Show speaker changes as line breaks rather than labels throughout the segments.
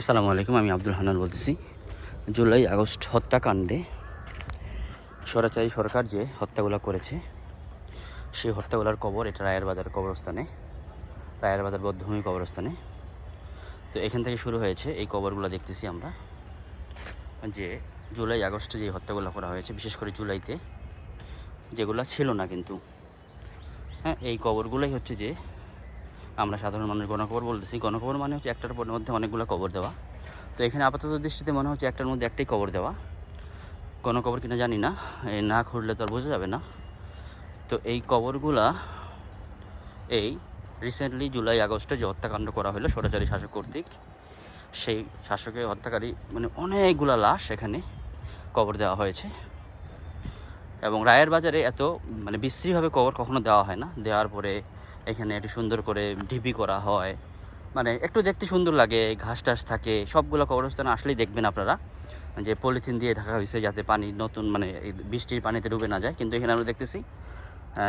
আসসালামু আলাইকুম আমি আব্দুল হানাল বলতেছি জুলাই আগস্ট হত্যাকাণ্ডে সরাচারী সরকার যে হত্যাগুলো করেছে সেই হত্যাগুলার কবর এটা রায়ের বাজার কবরস্থানে রায়ের বাজার বদ্ধভূমি কবরস্থানে তো এখান থেকে শুরু হয়েছে এই কবরগুলো দেখতেছি আমরা যে জুলাই আগস্টে যে হত্যাগুলো করা হয়েছে বিশেষ করে জুলাইতে যেগুলো ছিল না কিন্তু হ্যাঁ এই কবরগুলোই হচ্ছে যে আমরা সাধারণ মানুষ গণখবর বলতেছি গণখবর মানে হচ্ছে একটার মধ্যে অনেকগুলো খবর দেওয়া তো এখানে আপাতত দৃষ্টিতে মনে হচ্ছে একটার মধ্যে একটাই খবর দেওয়া গণখবর কিনা জানি না এই না খুঁড়লে তো আর বোঝা যাবে না তো এই কবরগুলা এই রিসেন্টলি জুলাই আগস্টে যে হত্যাকাণ্ড করা হলো স্বরাচারী শাসক কর্তৃক সেই শাসকের হত্যাকারী মানে অনেকগুলা লাশ এখানে কবর দেওয়া হয়েছে এবং রায়ের বাজারে এত মানে বিশ্রীভাবে কবর কখনো দেওয়া হয় না দেওয়ার পরে এখানে একটু সুন্দর করে ঢিপি করা হয় মানে একটু দেখতে সুন্দর লাগে ঘাস টাস থাকে সবগুলো কবরস্থানে আসলেই দেখবেন আপনারা যে পলিথিন দিয়ে ঢাকা হয়েছে যাতে পানি নতুন মানে বৃষ্টির পানিতে ডুবে না যায় কিন্তু এখানে আমরা দেখতেছি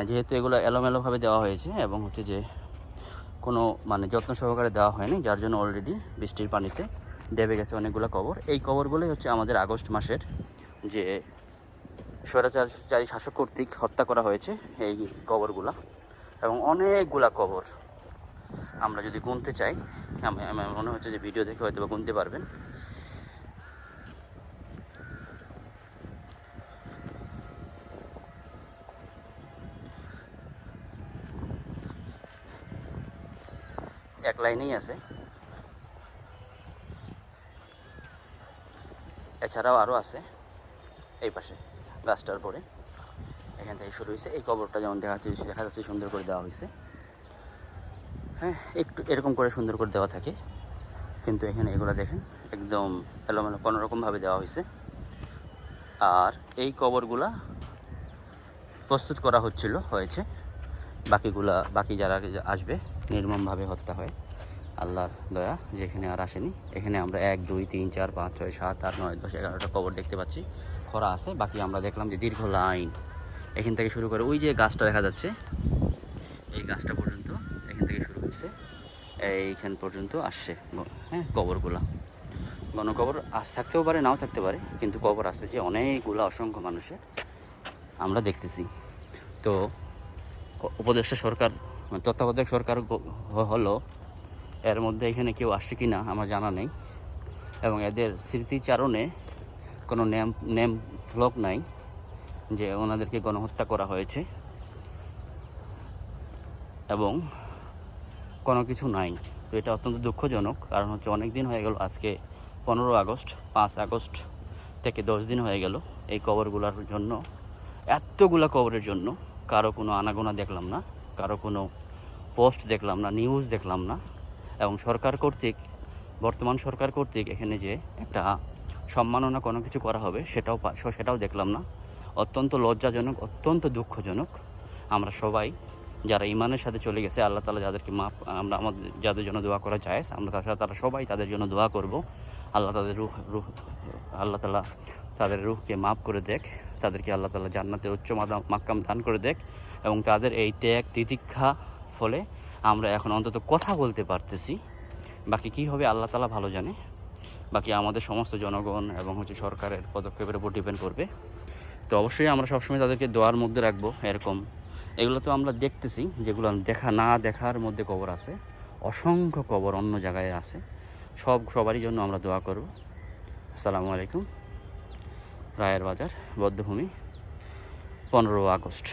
যেহেতু এগুলো এলোমেলোভাবে দেওয়া হয়েছে এবং হচ্ছে যে কোনো মানে যত্ন সহকারে দেওয়া হয়নি যার জন্য অলরেডি বৃষ্টির পানিতে দেবে গেছে অনেকগুলো কবর এই কবরগুলোই হচ্ছে আমাদের আগস্ট মাসের যে চারি শাসক কর্তৃক হত্যা করা হয়েছে এই কবরগুলা এবং অনেকগুলা কবর আমরা যদি গুনতে চাই আমার মনে হচ্ছে যে ভিডিও দেখে হয়তো বা গুনতে পারবেন এক লাইনেই আছে এছাড়াও আরও আছে এই পাশে গাছটার পরে এখান থেকে শুরু হয়েছে এই কবরটা যেমন দেখা যাচ্ছে দেখা যাচ্ছে সুন্দর করে দেওয়া হয়েছে হ্যাঁ একটু এরকম করে সুন্দর করে দেওয়া থাকে কিন্তু এখানে এগুলো দেখেন একদম এলোমেলো কোনোরকমভাবে দেওয়া হয়েছে আর এই কবরগুলা প্রস্তুত করা হচ্ছিল হয়েছে বাকিগুলা বাকি যারা আসবে নির্মমভাবে হত্যা হয় আল্লাহর দয়া যে এখানে আর আসেনি এখানে আমরা এক দুই তিন চার পাঁচ ছয় সাত আট নয় দশ এগারোটা কবর দেখতে পাচ্ছি খরা আছে বাকি আমরা দেখলাম যে দীর্ঘ লাইন এখান থেকে শুরু করে ওই যে গাছটা দেখা যাচ্ছে এই গাছটা পর্যন্ত এখান থেকে শুরু হচ্ছে এইখান পর্যন্ত আসছে হ্যাঁ কবরগুলা গণকবর আজ থাকতেও পারে নাও থাকতে পারে কিন্তু কবর আসছে যে অনেকগুলো অসংখ্য মানুষের আমরা দেখতেছি তো উপদেষ্টা সরকার তত্ত্বাবধায়ক সরকার হলো এর মধ্যে এখানে কেউ আসছে কি না আমার জানা নেই এবং এদের স্মৃতিচারণে কোনো নেম নেম ফ্লক নাই যে ওনাদেরকে গণহত্যা করা হয়েছে এবং কোনো কিছু নাই তো এটা অত্যন্ত দুঃখজনক কারণ হচ্ছে অনেক দিন হয়ে গেল আজকে পনেরো আগস্ট পাঁচ আগস্ট থেকে দশ দিন হয়ে গেল এই কবরগুলোর জন্য এতগুলা কবরের জন্য কারো কোনো আনাগোনা দেখলাম না কারো কোনো পোস্ট দেখলাম না নিউজ দেখলাম না এবং সরকার কর্তৃক বর্তমান সরকার কর্তৃক এখানে যে একটা সম্মাননা কোনো কিছু করা হবে সেটাও সেটাও দেখলাম না অত্যন্ত লজ্জাজনক অত্যন্ত দুঃখজনক আমরা সবাই যারা ইমানের সাথে চলে গেছে আল্লাহ তালা যাদেরকে মাপ আমরা আমাদের যাদের জন্য দোয়া করা যায় আমরা তাছাড়া তারা সবাই তাদের জন্য দোয়া করব আল্লাহ তাদের রুখ রুখ আল্লাহ তালা তাদের রুখকে মাফ করে দেখ তাদেরকে আল্লাহ তালা জান্নাতের উচ্চ মাক্কাম দান করে দেখ এবং তাদের এই ত্যাগ তিতিক্ষা ফলে আমরা এখন অন্তত কথা বলতে পারতেছি বাকি কি হবে আল্লাহ তালা ভালো জানে বাকি আমাদের সমস্ত জনগণ এবং হচ্ছে সরকারের পদক্ষেপের উপর ডিপেন্ড করবে তো অবশ্যই আমরা সবসময় তাদেরকে দোয়ার মধ্যে রাখবো এরকম এগুলো তো আমরা দেখতেছি যেগুলো দেখা না দেখার মধ্যে কবর আছে অসংখ্য কবর অন্য জায়গায় আছে সব সবারই জন্য আমরা দোয়া করব আসসালামু আলাইকুম রায়ের বাজার বদ্ধভূমি পনেরো আগস্ট